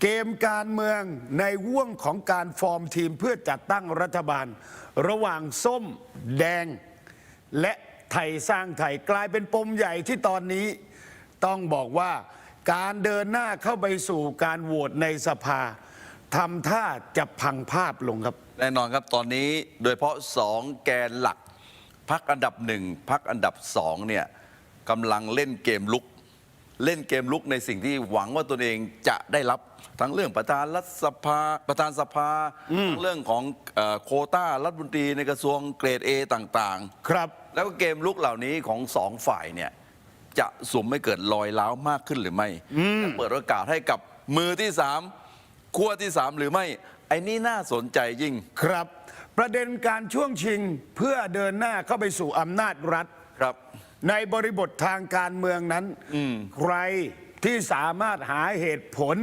เกมการเมืองในห่วงของการฟอร์มทีมเพื่อจัดตั้งรัฐบาล ระหว่างส้มแดง และไทยสร้างไทยกลายเป็นปมใหญ่ที่ตอนนี้ ต้องบอกว่าการเดินหน้าเข้าไปสู่การโหวตในสภาทำท่าจะพังภาพลงครับ แน่นอนครับตอนนี้โดยเฉพาะสองแกนหลักพักอันดับหนึ่งพักอันดับสองเนี่ยกำลังเล่นเกมลุก เล่นเกมลุกในสิ่งที่หวังว่าตนเองจะได้รับทั้งเรื่องประธานรัฐสภาประธานสภาทั้งเรื่องของเอ่อโควต้ารัฐมนตรีในกระทรวงเกรด A ต่างๆ ครับ แล้วก็เกมลุกเหล่านี้ของสองฝ่ายเนี่ยจะสุ่มให้เกิดรอยร้าวมากขึ้นหรือไม่และเปิดโอกาสให้กับมือที่สามขั้วที่สามหรือไม่ ไอ้นี่น่าสนใจยิ่ง ครับ ประเด็นการช่วงชิงเพื่อเดินหน้าเข้าไปสู่อำนาจรัฐครับ ในบริบททางการเมืองนั้น ใครที่สามารถหาเหตุผล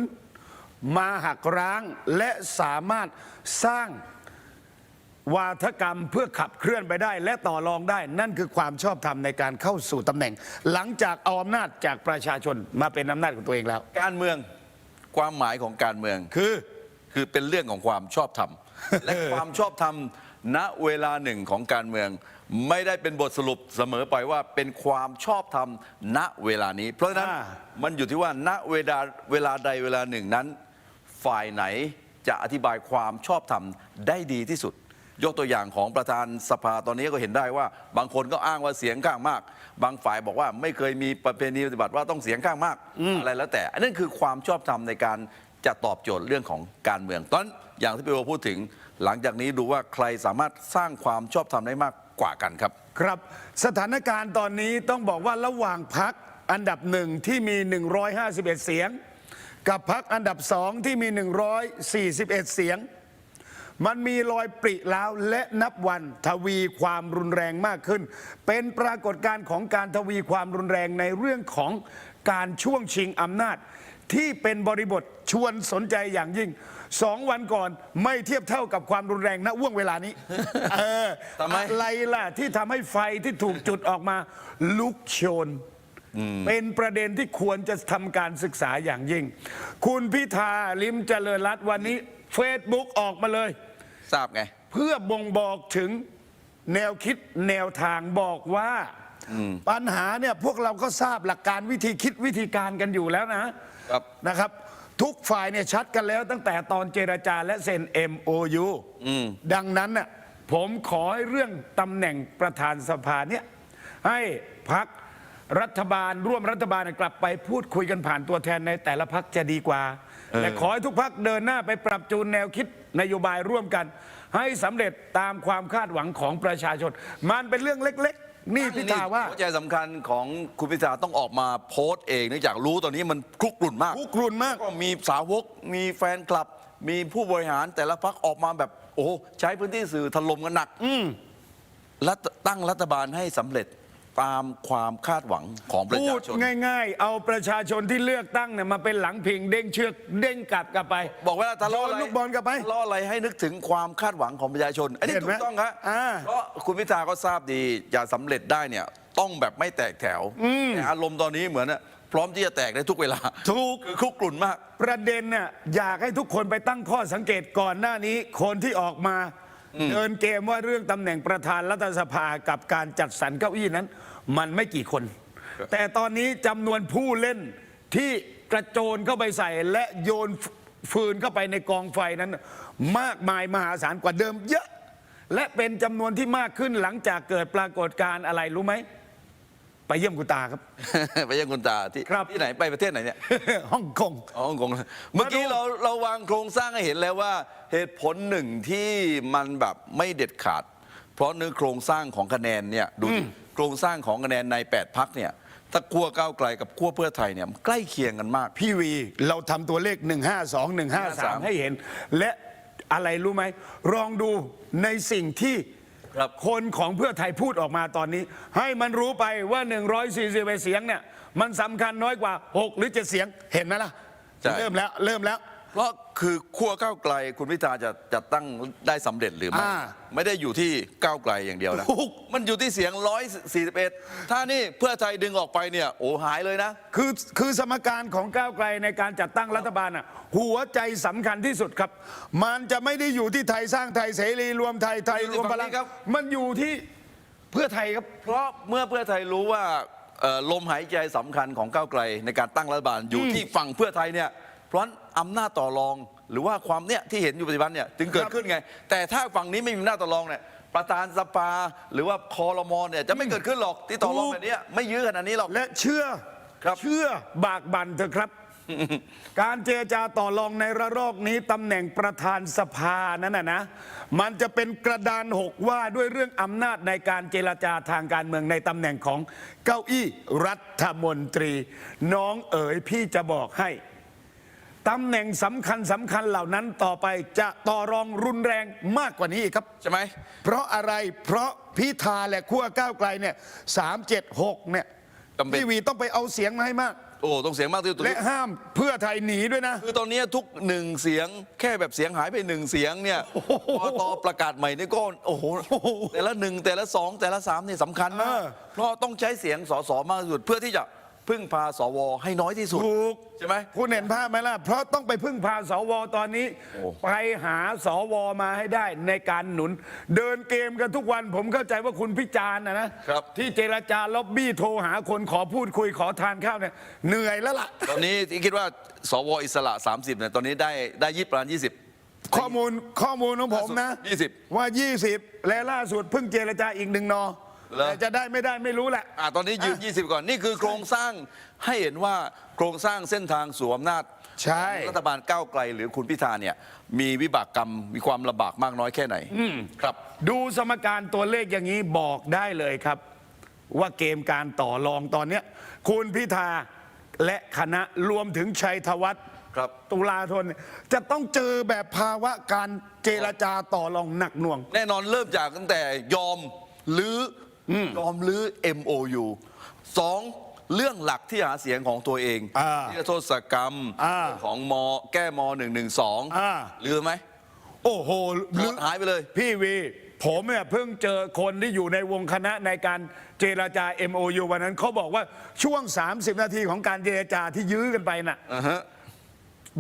มาหักร้างและสามารถสร้างวาทกรรมเพื่อขับเคลื่อนไปได้ และต่อรองได้ นั่นคือความชอบธรรมในการเข้าสู่ตำแหน่ง หลังจากเอาอำนาจจากประชาชนมาเป็นอำนาจของตัวเองแล้ว การเมืองความหมายของการเมืองคือ คือเป็นเรื่องของความชอบธรรม และความชอบธรรมณเวลาหนึ่งของการเมือง ไม่ได้เป็นบทสรุปเสมอไปว่าเป็นความชอบธรรมณเวลานี้ เพราะฉะนั้นอ่า มันอยู่ที่ว่าณเวลาเวลาใดเวลาหนึ่งนั้น ฝ่ายไหนจะอธิบายความชอบธรรมได้ดีที่สุด ยกตัวอย่างของประธานสภาตอนนี้ก็เห็นได้ว่า บางคนก็อ้างว่าเสียงข้างมาก บางฝ่ายบอกว่าไม่เคยมีประเพณีปฏิบัติว่าต้องเสียงข้างมากอะไรแล้วแต่ อันนั้นคือความชอบธรรมในการจะตอบโจทย์เรื่องของการเมืองตอนอย่างที่พี่โอพูดถึง หลังจากนี้ดูว่าใครสามารถสร้างความชอบธรรมได้มาก กว่ากันครับ ครับสถานการณ์ตอนนี้ต้องบอกว่าระหว่างพักอันดับหนึ่งที่มี 151 เสียง กับพักอันดับสองที่มี 141 เสียง มันมีรอยปริล้าวและนับวันทวีความรุนแรงมากขึ้น เป็นปรากฏการณ์ของการทวีความรุนแรงในเรื่องของการช่วงชิงอำนาจ ที่เป็นบริบทชวนสนใจอย่างยิ่ง สองวันก่อนไม่เทียบเท่ากับความรุนแรงณว่วงเวลานี้ เออทำไม อะไรล่ะที่ทำให้ไฟที่ถูกจุดออกมา ลุกโชน เป็นประเด็นที่ควรจะทำการศึกษาอย่างยิ่ง คุณพิธาลิมเจริญรัตน์วันนี้เฟซบุ๊กออกมาเลย ทราบไง เพื่อบ่งบอกถึงแนวคิดแนวทางบอกว่าปัญหาเนี่ยพวกเราก็ทราบหลักการวิธีคิดวิธีการกันอยู่แล้วนะครับ นะครับ ทุกฝ่ายเนี่ยชัดกันแล้วตั้งแต่ตอนเจรจาและเซ็น MOU ดังนั้นน่ะผมขอให้เรื่องตำแหน่งประธานสภาเนี่ยให้พักรัฐบาลร่วมรัฐบาลกลับไปพูดคุยกันผ่านตัวแทนในแต่ละพักจะดีกว่า และขอให้ทุกพักเดินหน้าไปปรับจูนแนวคิดนโยบายร่วมกัน ให้สำเร็จตามความคาดหวังของประชาชน มันเป็นเรื่องเล็ก ๆ นี่พิธาว่า หัวใจสำคัญของคุณพิธาต้องออกมาโพสต์เองเนื่องจากรู้ตอนนี้มันคลุกกลุ่นมากคุกรุ่นมาก ก็มีสาวก มีแฟนคลับ มีผู้บริหารแต่ละพักออกมาแบบ โอ้โหใช้พื้นที่สื่อถล่มกันหนักรัฐตั้งรัฐบาลให้สำเร็จ ตามความคาดหวังของประพูชาดชน ง่ายๆ เอาประชาชนที่เลือกตั้งเนี่ยมาเป็นหลังพิงเด้งเชือกเด้งกลับกลับไป บอกว่าทะเลาะอะไรโยนลูกบอลกลับไปทะเลาะอะไรให้นึกถึงความคาดหวังของประชาชน อันนี้เห็นถูไหมกต้องครับอ่า เพราะคุณพิธาก็ทราบดีจะสำเร็จได้เนี่ยต้องแบบไม่แตกแถวแต่อารมณ์ตอนนี้เหมือนน่ะพร้อมที่จะแตกได้ทุกเวลาถูก คือคลุกกลุ่นมาก ประเด็นเนี่ยอยากให้ทุกคนไปตั้งข้อสังเกตก่อนหน้านี้ คนที่ออกมา เดินเกมว่าเรื่องตำแหน่งประธานรัฐสภากับการจัดสรรเก้าอี้นั้น มันไม่กี่คน แต่ตอนนี้จำนวนผู้เล่นที่กระโจนเข้าไปใส่และโยนฟืนเข้าไปในกองไฟนั้น มากมายมหาศาลกว่าเดิมเยอะ และเป็นจำนวนที่มากขึ้นหลังจากเกิดปรากฏการณ์อะไรรู้ไหม ไปเยี่ยมคุณตาครับ ไปยังคุณตาที่ครับ ที่ไหนไปประเทศไหนเนี่ย ฮ่องกง อ๋อฮ่องกงเมื่อกี้เราเราวางโครงสร้างให้เห็นแล้วว่าเหตุผลหนึ่งที่มันแบบไม่เด็ดขาด เพราะเนื้อโครงสร้างของคะแนนเนี่ยดูดิโครงสร้างของคะแนนใน 8พักเนี่ยถ้าขั้วก้าวไกลกับขั้วเพื่อไทยเนี่ยมันใกล้เคียงกันมาก พี่วีเราทำตัวเลข 152 153 ให้เห็น และอะไรรู้ไหมลองดูในสิ่งที่ ครับ คนของเพื่อไทยพูดออกมาตอนนี้ ให้มันรู้ไปว่า 141เสียงเนี่ย มันสำคัญน้อยกว่า 6 หรือ 7 เสียงเห็นไหมล่ะ ใช่ เริ่มแล้วเริ่มแล้ว เพราะ คคือขั้วก้าวไกลคุณพิธาจะจะตั้งได้สำเร็จหรือไม่อ่า ไม่ได้อยู่ที่ก้าวไกลอย่างเดียวนะถูกมันอยู่ที่เสียง 141 ถ้านี่เพื่อไทยดึงออกไปเนี่ย โอ้หายเลยนะ คือคือสมการของก้าวไกลในการจัดตั้งรัฐบาลอะหัวใจสำคัญที่สุดครับ มันจะไม่ได้อยู่ที่ไทยสร้างไทยเสรีรวมไทยไทยรวมพลังฝั่งนี้ครับ มันอยู่ที่เพื่อไทยครับ เพราะเมื่อเพื่อไทยรู้ว่าเอ่อลมหายใจสำคัญของก้าวไกลในการตั้งรัฐบาลอยู่ที่ฝั่งเพื่อไทยเนี่ยเพ ราะฉะนั้นอำนาจต่อรอง หรือว่าความเนี่ยที่เห็นอยู่ปัจจุบันเนี่ยจึงเกิดขึ้นไง แต่ถ้าฝั่งนี้ไม่มีอำนาจต่อรองเนี่ยประธานสภาหรือว่าคอรมอเนี่ยจะไม่เกิดขึ้นหรอกที่ต่อรองถูกแบบเนี้ยไม่ยื้อขนาดนี้หรอก และเชื่อครับ เชื่อบากบั่นเถอะครับ การเจรจาต่อรองในระลอกนี้ตำแหน่งประธานสภานั้นนะนะ มันจะเป็นกระดานหกว่าด้วยเรื่องอำนาจในการเจรจาทางการเมืองในตำแหน่งของเก้าอี้รัฐมนตรี น้องเอ๋ยพี่จะบอกให้ ตำแหน่งสำคัญสำคัญเหล่านั้นต่อไปจะต่อรองรุนแรงมากกว่านี้อีกครับ ใช่ไหม เพราะอะไรเพราะพิธาและขั้วก้าวไกลเนี่ยสามเจ็ดหกเนี่ยจำเป็น พี่วีต้องไปเอาเสียงมาให้มาก โอ้ต้องเสียงมากที่สุดและห้ามเพื่อไทยหนีด้วยนะ คือตอนนี้ทุกหนึ่งเสียงแค่แบบเสียงหายไปหนึ่งเสียงเนี่ยพอตอประกาศใหม่นี่ก็โอ้โหแต่ละหนึ่งแต่ละสองแต่ละสามนี่สำคัญมากเออเพราะต้องใช้เสียงสสมากที่สุดเพื่อที่จะ พึ่งพาสวให้น้อยที่สุด ถูกใช่ไหมคุณเห็นภาพไหมล่ะ เพราะต้องไปพึ่งพาสวตอนนี้ โอ้ ไปหาสวมาให้ได้ในการหนุน เดินเกมกันทุกวันผมเข้าใจว่าคุณพิจารณ์นะนะครับ ที่เจรจาล็อบบี้โทรหาคนขอพูดคุยขอทานข้าวเนี่ยเหนื่อยแล้วล่ะ ตอนนี้ที่คิดว่าสวอิสระ 30เนี่ยตอนนี้ได้ได้ยี่ประมาณยี่สิบ ข้อมูลข้อมูลของผมนะยี่สิบว่า 20 และล่าสุดเพิ่งเจรจาอีกหนึ่งนอ เหรอ แต่จะได้ไม่ได้ไม่รู้แหละ อ่าตอนนี้ยืน 20 ก่อน นี่คือโครงสร้างให้เห็นว่าโครงสร้างเส้นทางสู่อำนาจใช่รัฐบาลก้าวไกลหรือคุณพิธาเนี่ยมีวิบากกรรมมีความลำบากมากน้อยแค่ไหนครับ ดูสมการตัวเลขอย่างนี้บอกได้เลยครับ ว่าเกมการต่อรองตอนเนี้ยคุณพิธาและคณะรวมถึงชัยธวัฒน์ครับ ตุลาธน จะต้องเจอแบบภาวะการเจรจาต่อรองหนักหน่วง แน่นอนเริ่มจากตั้งแต่ยอมหรือ ยอมหรือ MOU สองเรื่องหลักที่หาเสียงของตัวเองอ่าที่โทษกรรมอ่าเรื่องของมแก้มอ่า 112หรือไหมโอ้โหหมดหายไปเลย พี่วี ผมเนี่ยเพิ่งเจอคนที่อยู่ในวงคณะในการเจรจา MOU วันนั้นเขาบอกว่าช่วง 30 นาทีของการเจรจาที่ยื้อกันไปน่ะอ่าฮะ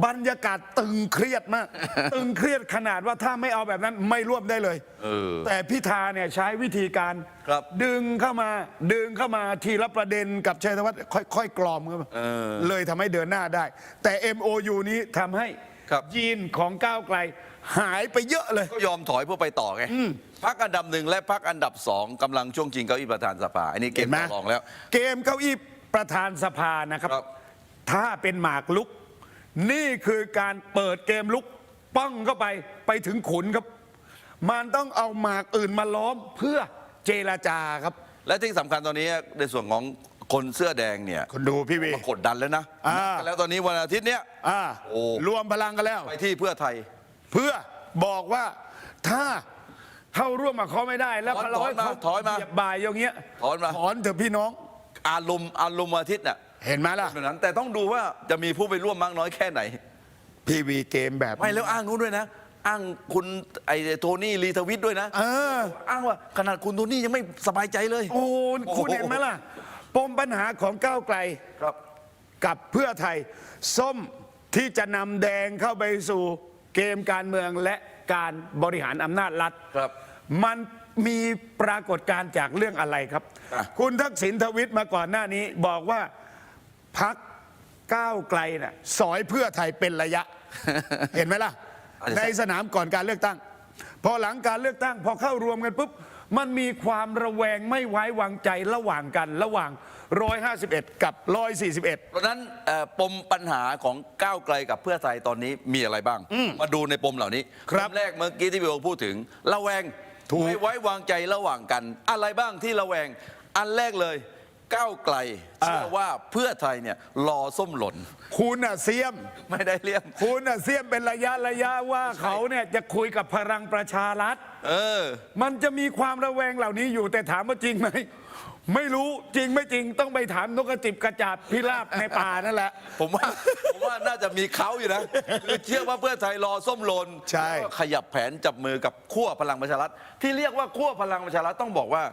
บรรยากาศตึงเครียดมาก ตึงเครียดขนาดว่าถ้าไม่เอาแบบนั้นไม่ร่วมได้เลย เออ แต่พิธาเนี่ยใช้วิธีการครับ ดึงเข้ามา ดึงเข้ามาทีละประเด็นกับชัยธวัฒน์ค่อยๆกลอมเข้ามาเออเลยทำให้เดินหน้าได้ แต่ MOU นี้ทำให้ครับ ยีนของก้าวไกล หายไปเยอะเลย ก็ยอมถอยเพื่อไปต่อไงพักอันดับหนึ่งและพักอันดับสองกำลังช่วงชิงเก้าอี้ประธานสภาอันนี้เกมเห็นไหมต่อรองแล้ว เกมเก้าอี้ประธานสภานะครับ ครับถ้าเป็นหมากลุก นี่คือการเปิดเกมลุกป้องเข้าไปไปถึงขุนครับ มันต้องเอาหมากอื่นมาล้อมเพื่อเจรจาครับ และที่สำคัญตอนนี้ในส่วนของคนเสื้อแดงเนี่ยคนดูพี่วี มากดดันแล้วนะอ่านัดกันแล้วตอนนี้วันอาทิตย์เนี้ย อ่าโอ้ รวมพลังกันแล้ว ไปที่เพื่อไทย เพื่อบอกว่าถ้าเข้าร่วมกับเขาไม่ได้ แล้วถอนเราให้ถอนมาเขาถอนมาเหยียบบ่ายอย่างเงี้ยถอนมา ถอนเถอะพี่น้อง อารมณ์อารมณ์วันอาทิตย์น่ะ เห็นไหมล่ะ แบบนั้นแต่ต้องดูว่าจะมีผู้ไปร่วมมากน้อยแค่ไหนพี่วีเกมแบบไม่แล้วอ้างนู้นด้วยนะ อ้างคุณไอ้โทนี่รีทวิตด้วยนะ เออ อ้างว่าขนาดคุณโทนี่ยังไม่สบายใจเลย โอ้คุณเห็นไหมล่ะ ปมปัญหาของก้าวไกลครับ กับเพื่อไทย ส้มที่จะนำแดงเข้าไปสู่เกมการเมืองและการบริหารอำนาจรัฐครับมันมีปรากฏการณ์จากเรื่องอะไรครับ อะ คุณทักษิณทวิตมาก่อนหน้านี้บอกว่า พักก้าวไกลน่ะสอยเพื่อไทยเป็นระยะ เห็นไหมล่ะอาจจะในสนามก่อนการเลือกตั้ง พอหลังการเลือกตั้ง พอเข้ารวมกันปุ๊บ มันมีความระแวงไม่ไว้วางใจระหว่างกันระหว่าง 151 กับ 141 เพราะฉะนั้นเอ่อปมปัญหาของก้าวไกลกับเพื่อไทยตอนนี้มีอะไรบ้าง มาดูในปมเหล่านี้ครับปมแรกเมื่อกี้ที่พี่โอพูดถึงระแวงถูก ไม่ไว้วางใจระหว่างกัน อะไรบ้างที่ระแวงอันแรกเลย ก้าวไกลเชื่อว่าเพื่อไทยเนี่ยรอส้มหล่น คุณน่ะเสียม ไม่ได้เลี่ยม คุณน่ะเสียมเป็นระยะระยะว่าเขาเนี่ยจะคุยกับพลังประชารัฐ เออ มันจะมีความระแวงเหล่านี้อยู่แต่ถามว่าจริงไหมไม่รู้จริงไม่จริงต้องไปถามนกกระจิบกระจาบพิราบในป่านั่นแหละ ผมว่าผมว่าน่าจะมีเขาอยู่นะคือเชื่อว่าเพื่อไทยรอส้มหลนใช่แล้วก็ขยับแผนจับมือกับขั้วพลังประชารัฐที่เรียกว่าขั้วพลังประชารัฐต้องบอกว่า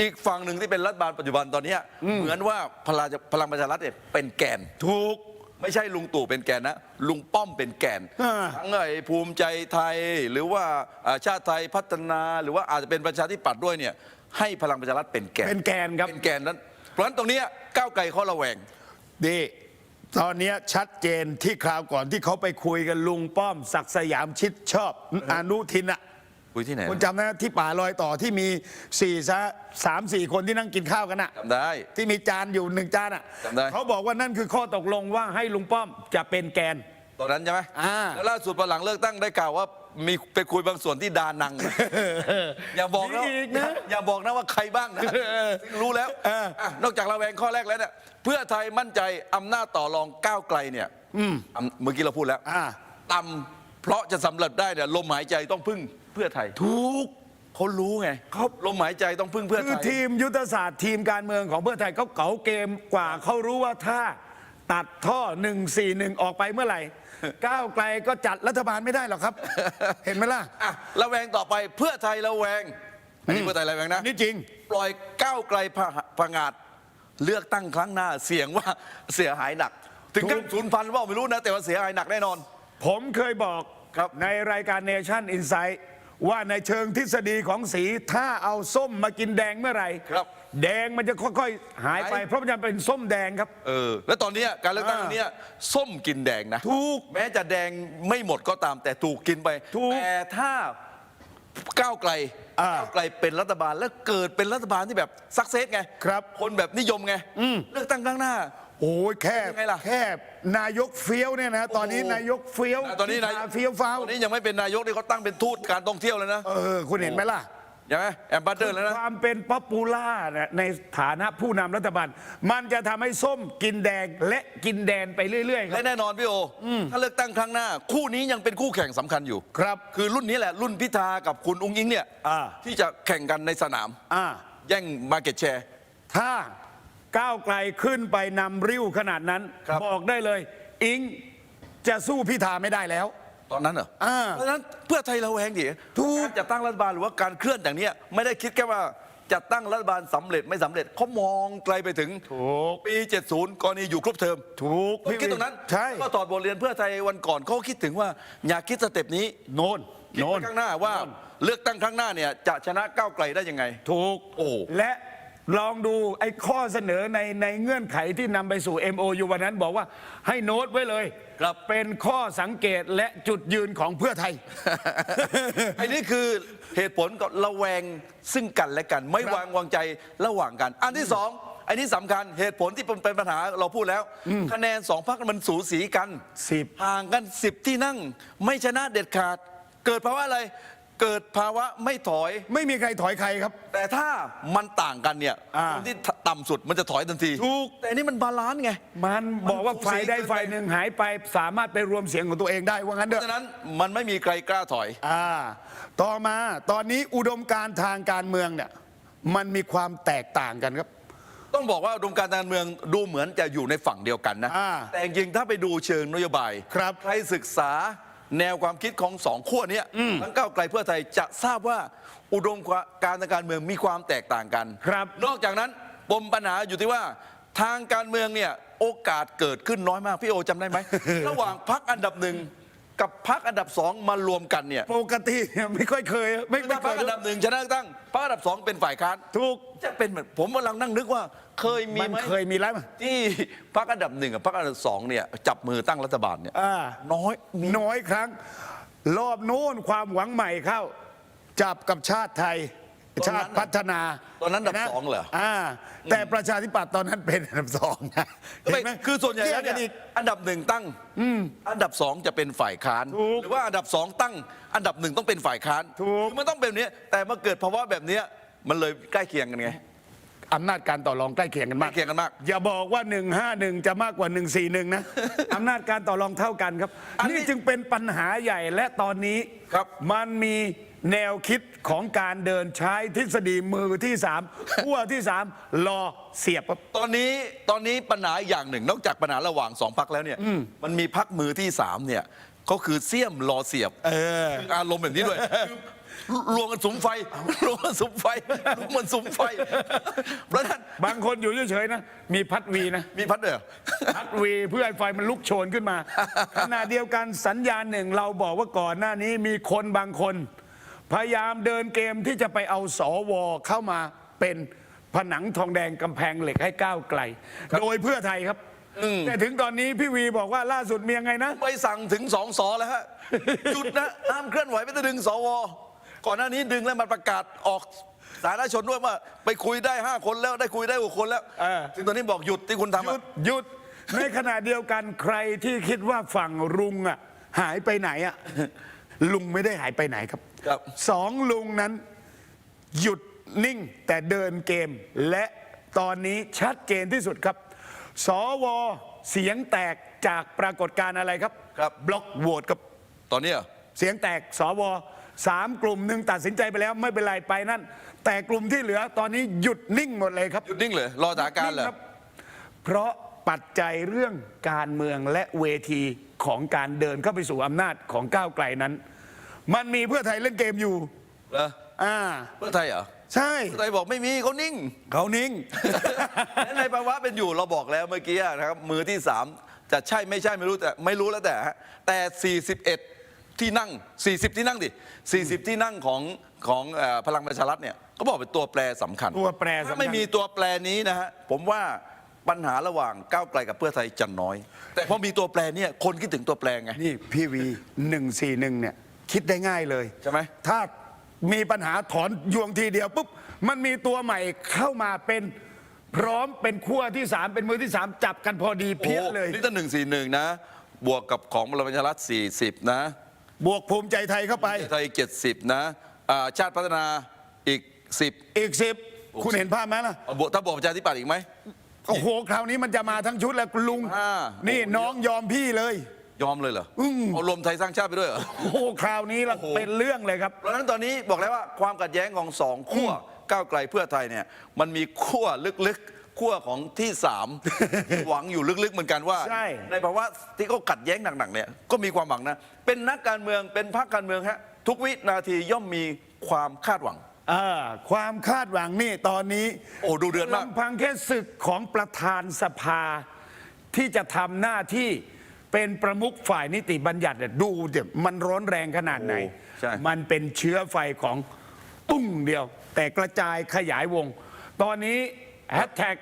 อีกฝั่งหนึ่งที่เป็นรัฐบาลปัจจุบันตอนเนี้ยเหมือนว่าพลังพลังประชารัฐเนี่ยเป็นแกน ถูก ไม่ใช่ลุงตู่เป็นแกนนะ ลุงป้อมเป็นแกนอ่า ทั้งไอ้ภูมิใจไทยหรือว่าอ่าชาติไทยพัฒนา หรือว่าอาจจะเป็นประชาธิปัตย์ด้วยเนี่ยให้พลังประชารัฐเป็นแกนเป็นแกนครับ เป็นแกนนั้นเพราะฉะนั้นตรงเนี้ยก้าวไกลเขาระแวง ดีตอนเนี้ยชัดเจนที่คราวก่อนที่เขาไปคุยกันลุงป้อมศักดิ์สยามชิดชอบ อนุทินอะ คุยที่ไหนคุณจำได้ไหมที่ป่าลอยต่อที่มีสี่ซะสามสี่คนที่นั่งกินข้าวกันอะจำได้ ที่มีจานอยู่หนึ่งจานอะจำได้ เขาบอกว่านั่นคือข้อตกลงว่าให้ลุงป้อมจะเป็นแกน ตอนนั้นใช่ไหมอ่า แล้วล่าสุดพอหลังเลือกตั้งได้กล่าวว่ามีไปคุยบางส่วนที่ดานังนะ อย่าบอกนะมีอีกนะอย่าบอกนะว่าใครบ้างนะซึ่งรู้แล้วเอออะนอกจากระแวงข้อแรกแล้วเนี่ยเพื่อไทยมั่นใจอำนาจต่อรองก้าวไกลเนี่ยอำเมื่อกี้เราพูดแล้วอ่า ต่ำเพราะจะสำเร็จได้เนี่ยลมหายใจต้องพึ่งเพื่อไทยถูกเขารู้ไงครับลมหายใจต้องพึ่งเพื่อคือไทยทีมยุทธศาสตร์ทีมการเมืองของเพื่อไทยเขาเก๋าเกมกว่าเขารู้ว่าถ้าตัดท่อ 141 ออกไปเมื่อไหร่ ก้าวไกลก็จัดรัฐบาลไม่ได้หรอกครับ เห็นไหมล่ะอะระแวงต่อไปเพื่อไทยระแวงอันนี้เพื่อไทยระแวงนะนี่จริง ปล่อยก้าวไกลผะผงาดเลือกตั้งครั้งหน้าเสียงว่าเสียหายหนัก ถึงขั้นถูกศูนย์พันว่าไม่รู้นะ แต่ว่าเสียหายหนักแน่นอน ผมเคยบอกครับในรายการ Nation Insight ว่าในเชิงทฤษฎีของสีถ้าเอาส้มมากินแดงเมื่อไหร่ครับแดงมันจะค่อยๆ หายไป หาย เพราะมันจะเป็นส้มแดงครับ เออแล้วตอนเนี้ยการเลือกตั้งอ่า ครั้งเนี้ยส้มกินแดงนะ ถูก แม้จะแดงไม่หมดก็ตามแต่ถูกกินไป ถูกแต่ถ้าก้าวไกลอ่าก้าวไกลเป็นรัฐบาลแล้วเกิดเป็นรัฐบาลที่แบบสักเซสไงครับ คนแบบนิยมไงเลือกตั้งครั้งหน้า โอ้ยแค่เป็นไงล่ะ แค่นายกเฟี้ยวเนี่ยนะตอนนี้โอ้โหนายกเฟี้ยวตอนนี้พินายธาเฟี้ยวฟ้าวตอนนี้ยังไม่เป็นนายกนี่เขาตั้งเป็นทูตการท่องเที่ยวเลยนะเออคุณเห็นไหมล่ะ ใช่ไหมแอมบาสเดอร์แล้วนะ ความเป็นป๊อปปูล่าเนี่ยในฐานะผู้นำรัฐบาล มันจะทำให้ส้มกินแดงและกินแดนไปเรื่อย ๆ ครัและบ แน่นอนพี่โออถ้าเลือกตั้งครั้งหน้า คู่นี้ยังเป็นคู่แข่งสำคัญอยู่ ครับ คือรุ่นนี้แหละรุ่นพิธากับคุณอุ้งอิงเนี่ยอ่า ที่จะแข่งกันในสนาม อ่า แย่งมาเก็ตแชร์ ถ้า ก้าวไกลขึ้นไปนำริ้วขนาดนั้นครับบอกได้เลย อิงจะสู้พิธาไม่ได้แล้ว ตอนนั้นเหรออ่าเพราะฉะนั้นเพื่อไทยเราแวงดิถูก การจัดตั้งรัฐบาลหรือว่าการเคลื่อนอย่างเนี้ยไม่ได้คิดแค่ว่าจัดตั้งรัฐบาลสำเร็จไม่สำเร็จเขามองไกลไปถึงถูกปี 70กรณีอยู่ครบเทอมถูกเขาคิดตรงนั้นใช่ก็ถอดบทเรียนเพื่อไทยวันก่อนเขาคิดถึงว่าอย่าคิดสเต็ปนี้โน่นคิดโน่ไปนข้างหน้าว่าเลือกตั้งครั้งหน้าเนี่ยจะชนะก้าวไกลได้ยังไง ถูกโอ้ และ ลองดูไอ้ข้อเสนอในในเงื่อนไขที่นำไปสู่ MOU วันนั้นบอกว่าให้โน้ตไว้เลยครับ เป็นข้อสังเกตและจุดยืนของเพื่อไทย อันนี้คือเหตุผลก็ระแวงซึ่งกันและกันไม่ครับวางวางใจระหว่างกัน อันที่สองอันนี้สำคัญเหตุผลที่เป็นปัญหาเราพูดแล้ว คะแนนสองพรรคมันสูสีกันสิบ ห่างกันสิบที่นั่ง ไม่ชนะเด็ดขาด เกิดภาวะอะไร เกิดภาวะไม่ถอย ไม่มีใครถอยใครครับ แต่ถ้ามันต่างกันเนี่ยอ่า คนที่ต่ำสุดมันจะถอยทันทีถูก แต่อันนี้มันบาลานซ์ไง มันบอกว่ามันสูสีฝ่ายใดเกินไปฝ่ายหนึ่งหายไปสามารถไปรวมเสียงของตัวเองได้ว่างั้นเพเถราะอะฉะนั้นมันไม่มีใครกล้าถอย อ่า ต่อมาตอนนี้อุดมการณ์ทางการเมืองเนี่ยมันมีความแตกต่างกันครับ ต้องบอกว่าอุดมการณ์การเมืองดูเหมือนจะอยู่ในฝั่งเดียวกันนะ อ่าแต่จริงๆถ้าไปดูเชิงนโยบาย ครับ ใครศึกษา แนวความคิดของสองขั้วเนี้ยทั้งก้าวไกลเพื่อไทยจะทราบว่าอุดมการณ์ทางการเมืองมีความแตกต่างกัน ครับ นอกจากนั้นปมปัญหาอยู่ที่ว่าทางการเมืองเนี่ยโอกาสเกิดขึ้นน้อยมาก พี่โอจำได้ไหม ระหว่างพักอันดับหนึ่ง กับพักอันดับสองมารวมกันเนี่ยปกติเนี่ยไม่ค่อยเคย ไม่ไม่ถ้าเคพักยอันดับหนึ่งชนะเลือกตั้งพักอันดับสองเป็นฝ่ายค้านถูกจะเป็นเหมือนผมกำลังนั่งนึกว่าเคยมีมันไหมเคยมีแล้วมั้ยที่พักอันดับหนึ่งกับพักอันดับสองเนี่ยจับมือตั้งรัฐบาลเนี่ยอ่า น้อยมีน้อยครั้ง รอบโน้นความหวังใหม่เข้า จับกับชาติไทย ชาติพัฒนาตอนนั้นอันดับะสองเหรออ่า แต่ประชาธิปัตย์ตอนนั้นเป็นอันดับสองนะเห็นไหมคือส่วนใหญ่เทียแล้บวกันเนี่อียก อันดับหนึ่งตั้งอันดับสองจะเป็นฝ่ายค้าน ถูกหรือว่าอันดับสองตั้ง อันดับหนึ่งต้องเป็นฝ่ายค้านถูก คือมันต้องเป็นแบบนี้แต่มาเกิดภาวะแบบเนี้ยมันเลยใกล้เคียงกันไง อำนาจการต่อรองใกล้เคียงกันใกมาล้กเคียงกันมาก อย่าบอกว่า 151 จะมากกว่า 141 นะ อำนาจการต่อรองเท่ากันครับ อันนี้นี่จึงเป็นปัญหาใหญ่และตอนนี้ครับ มันมี แนวคิดของการเดินใช้ทฤษฎีมือที่สามขั้วที่สามรอเสียบครับ ตอนนี้ตอนนี้ปัญหาอย่างหนึ่ง นอกจากปัญหาระหว่างสองพักแล้วเนี่ย มันมีพักมือที่สามเนี่ยก็คือเสี่ยมรอเสียบเออคืออารมณ์แบบนี้ด้วยคือรวมกันสุมไฟรวมกันสุมไฟรวมกันสุมไฟเพราะฉะนั้นบางคนอยู่เฉยๆนะ มีพัดวีนะ มีพัดเด้อพัดวีเพื่อให้ไฟมันลุกโชนขึ้นมาขณะเดียวกันสัญญาณหนึ่งเราบอกว่าก่อนหน้านี้มีคนบางคน พยายามเดินเกมที่จะไปเอาสอวอเข้ามาเป็นผนังทองแดงกำแพงเหล็กให้ก้าวไกล โดยเพื่อไทยครับแต่ถึงตอนนี้พี่วีบอกว่าล่าสุดมียังไงนะไปสั่งถึงสองสอแล้วฮะหยุดนะห้ามเคลื่อนไหวไม่ต้องดึงสวก่อนหน้านี้ดึงแล้วมันประกาศออกสาธารณชนด้วยว่าไปคุยได้5คนแล้วได้คุยได้หกคนแล้วเออถึงตอนนี้บอกหยุดที่คุณทำหยุอะดหยุดในขณะเดียวกันใครที่คิดว่าฝั่งลุงอะหายไปไหนอะ ลุงไม่ได้หายไปไหนครับครับ สองลุงนั้นหยุดนิ่งแต่เดินเกม และตอนนี้ชัดเจนที่สุดครับ สวเสียงแตกจากปรากฏการณ์อะไรครับ ครับ บล็อกโหวตครับ ตอนนี้เหรอ เสียงแตกสวสามกลุ่มหนึ่งตัดสินใจไปแล้วไม่เป็นไรไปนั่น แต่กลุ่มที่เหลือตอนนี้หยุดนิ่งหมดเลยครับหยุดนิ่งเลยรอสถานการณ์เหรอคบเพราะปัจจัยเรื่องการเมืองและเวทีของการเดินเข้าไปสู่อำนาจของก้าวไกลนั้น มันมีเพื่อไทยเล่นเกมอยู่ เหรออ่า เพื่อไทยเหรอใช่ เพื่อไทยบอกไม่มีเขานิ่ง เขานิ่ง และในภาวะเป็นอยู่เราบอกแล้วเมื่อกี้นะครับ มือที่ 3 จะใช่ไม่ใช่ไม่รู้แต่ไม่รู้แล้วแต่ฮะแต่ 41 ที่นั่ง 40 ที่นั่งดิ 40 ที่นั่งของของเอ่อพลังประชารัฐเนี่ยก็บอกเป็นตัวแปรสำคัญตัวแปรสำคัญ ถ้าไม่มีตัวแปรนี้นะฮะผมว่าปัญหาระหว่างก้าวไกลกับเพื่อไทยจะน้อย แต่พอมีตัวแปรเนี่ยคนคิดถึงตัวแปรไง นี่พี่วีหนึ่งสี่หนึ่งเนี่ย คิดได้ง่ายเลยใช่ไหม ถ้ามีปัญหาถอนยวงทีเดียวปุ๊บมันมีตัวใหม่เข้ามาเป็นพร้อมเป็นขั้วที่สามเป็นมือที่สามจับกันพอดีเพี้ยเลยโอ้นี่ตั้งหนึ่งสี่หนึ่งนะ บวกกับของพลังประชารัฐ40นะบวกภูมิใจไทยเข้าไป ไทย70นะอ่าชาติพัฒนาอีก10อีกสิบคุณเห็นภาพไหมล่ะเอาบวกถ้าบวกประชาธิปัตย์อีกไหม โอ้โห คราวนี้มันจะมาทั้งชุดแล้วลุงห้านี่โอ้โห น้องยอมพี่เลย ยอมเลยเหรออืมเอารวมไทยสร้างชาติไปด้วยเหรอ โอ้โหคราวนี้ละโอ้โหเป็นเรื่องเลยครับ เพราะฉะนั้นตอนนี้บอกแล้วว่าความขัดแย้งของสองขั้วก้าวไกลเพื่อไทยเนี่ย มันมีขั้วลึกๆขั้วของที่สาม หวังอยู่ลึกๆเหมือนกันว่าใช่ ภาวะที่เขาขัดแย้งหนักๆเนี่ยก็มีความหวังนะ เป็นนักการเมืองเป็นพรรคการเมืองฮะทุกวินาทีย่อมมีความคาดหวังอ่าความคาดหวังนี่ตอนนี้โอ้ดูเดือดมาก ลำพังแค่ศึกของประธานสภาที่จะทำหน้าที่ เป็นประมุขฝ่ายนิติบัญญัติเนี่ยดูเดี๋ยวมันร้อนแรงขนาดไหน โอ้ใช่ มันเป็นเชื้อไฟของตุ้งเดียว แต่กระจายขยายวง ตอนนี้แฮชแท็ก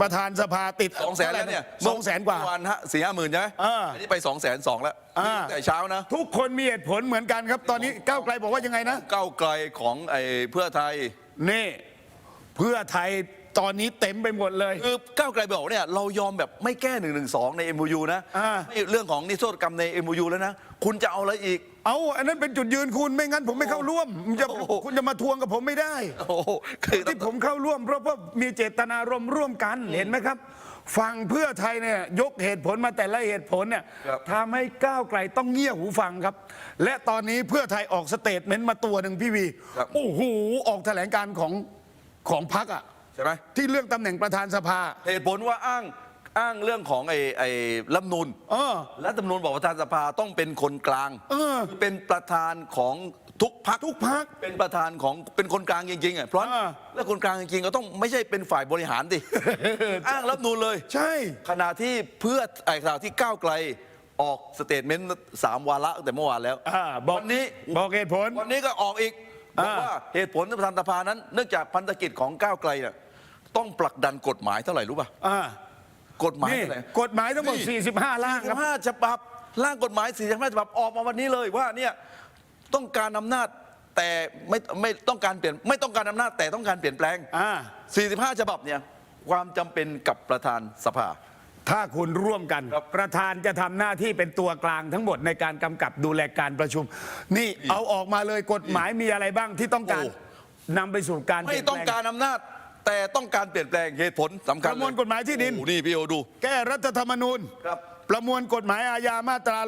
ประธานสภาติดสองแสนแล้วเนี่ยสองแสนกว่า เมื่อวันฮะสี่ห้าหมื่นใช่ไหมอ่าอันนี้ไปสองแสนสองแล้วอ่า แต่เช้านะ ทุกคนมีเหตุผลเหมือนกันครับ ตอนนี้ก้าวไกลบอกว่ายังไงนะ ก้าวไกลของไอ้เพื่อไทย นี่ เพื่อไทย ตอนนี้เต็มไปหมดเลย คือก้าวไกลบอกเนี่ยเรายอมแบบไม่แก้1นึใน MOU นะอ่า ไม่เรื่องของนิรโทษกรรมใน MOU แล้วนะ คุณจะเอาอะไรอีก เอาอันนั้นเป็นจุดยืนคุณไม่งั้นผมไม่เข้าร่วมจะโอ้โห คุณจะมาทวงกับผมไม่ได้ โอ้โหคือที่ผมเข้าร่วมเพราะว่ามีเจตนารมณ์ร่วมกันเห็นไหมครับฝั่งเพื่อไทยเนี่ยยกเหตุผลมาแต่ละเหตุผลเนี่ยครับ ทำให้ก้าวไกลต้องเงี่ยหูฟังครับ และตอนนี้เพื่อไทยออกสเตทเมนต์มาตัวหนึ่งพี่วี โอ้โห ออกแถลงการของของพักอะใช่ไหมที่เรื่องตำแหน่งประธานสภา เหตุผลว่าอ้างอ้างเรื่องของไอ้ไอ้รัฐธรรมนูนเออ รัฐธรรมนูนบอกประธานสภาต้องเป็นคนกลางเออคือเป็นประธานของทุกพักทุกพรรคเป็นประธานของเป็นคนกลางจริงๆอะเพราะอ่าแล้วคนกลางจริงๆก็ต้องไม่ใช่เป็นฝ่ายบริหารดิ อ้างรัฐธรรมนูนเลย ใช่ ขณะที่เพื่อไอ้ขณะที่ก้าวไกลออกสเตทเมนต์สามวาระตั้งแต่เมื่อวานแล้วอ่าบอกวันนี้บอกเหตุผลวันนี้ก็ออกอีกบอกอ่า ว่าเหตุผลที่ประธานสภานั้น เนื่องจากพันธกิจของก้าวไกลเนี่ย ต้องผลักดันกฎหมายเท่าไหร่รู้ป่ะอ่ากฎหมายนี่เท่าไหร่ กฎหมายทั้งหมด นี่ 45ร่างครับ 45ฉบับร่างกฎหมาย 45ฉบับออกมาวันนี้เลยว่าเนี่ยต้องการอำนาจแต่ไม่ไม่ต้องการเปลี่ยนไม่ต้องการอำนาจแต่ต้องการเปลี่ยนแปลง อ่า 45 ฉบับเนี่ยความจำเป็นกับประธานสภา ถ้าคุณร่วมกัน ครับประธานจะทำหน้าที่เป็นตัวกลางทั้งหมดในการกำกับดูแลการประชุม นี่เอาออกมาเลยกฎหมายมีอะไรบ้างที่ต้องการโอ้ นำไปสู่การไม่ต้องการอำนาจ แต่ต้องการเปลี่ยนแปลงเหตุผลสำคัญประมวลกฎหมายที่ดิน โอ้โหนี่พี่โอดู แก้รัฐธรรมนูญ ครับ ประมวลกฎหมายอาญามาตรา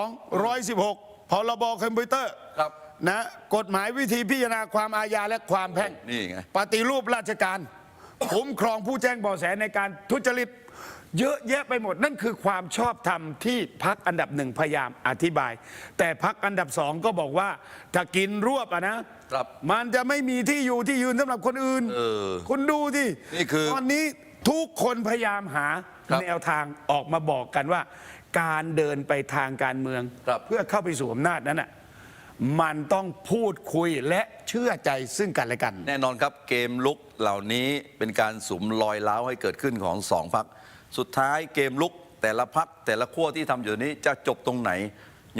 112 116 พรบคอมพิวเตอร์ครับ นะกฎหมายวิธีพิจารณาความอาญาและความแพ่งนี่ไง ปฏิรูปราชการ คุ้มครองผู้แจ้งเบาะแสในการทุจริต เยอะแยะไปหมดนั่นคือความชอบธรรมที่พักอันดับหนึ่งพยายามอธิบาย แต่พักอันดับสองก็บอกว่า ถ้ากินรวบอะนะครับ มันจะไม่มีที่อยู่ที่ยืนสำหรับคนอื่น เออคุณดูที่นี่คือ ตอนนี้ทุกคนพยายามหาครับแนวทางออกมาบอกกันว่า การเดินไปทางการเมือง ครับเพื่อเข้าไปสู่อำนาจนั้นน่ะมันต้องพูดคุยและเชื่อใจซึ่งกันและกัน แน่นอนครับเกมลุกเหล่านี้เป็นการสุมรอยล้าวให้เกิดขึ้นของสองพัก สุดท้ายเกมลุกแต่ละพักแต่ละขั้วที่ทำอยู่นี้จะจบตรงไหน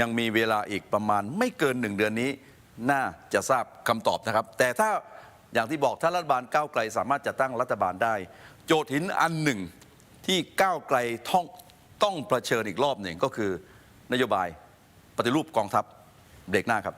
ยังมีเวลาอีกประมาณไม่เกินหนึ่งเดือนนี้ น่าจะทราบคำตอบนะครับ แต่ถ้าอย่างที่บอกถ้ารัฐบาลก้าวไกลสามารถจะตั้งรัฐบาลได้ โจทย์หินอันหนึ่งที่ก้าวไกลต้องต้องเผชิญอีกรอบหนึ่งก็คือนโยบายปฏิรูปกองทัพเบรกหน้าครับ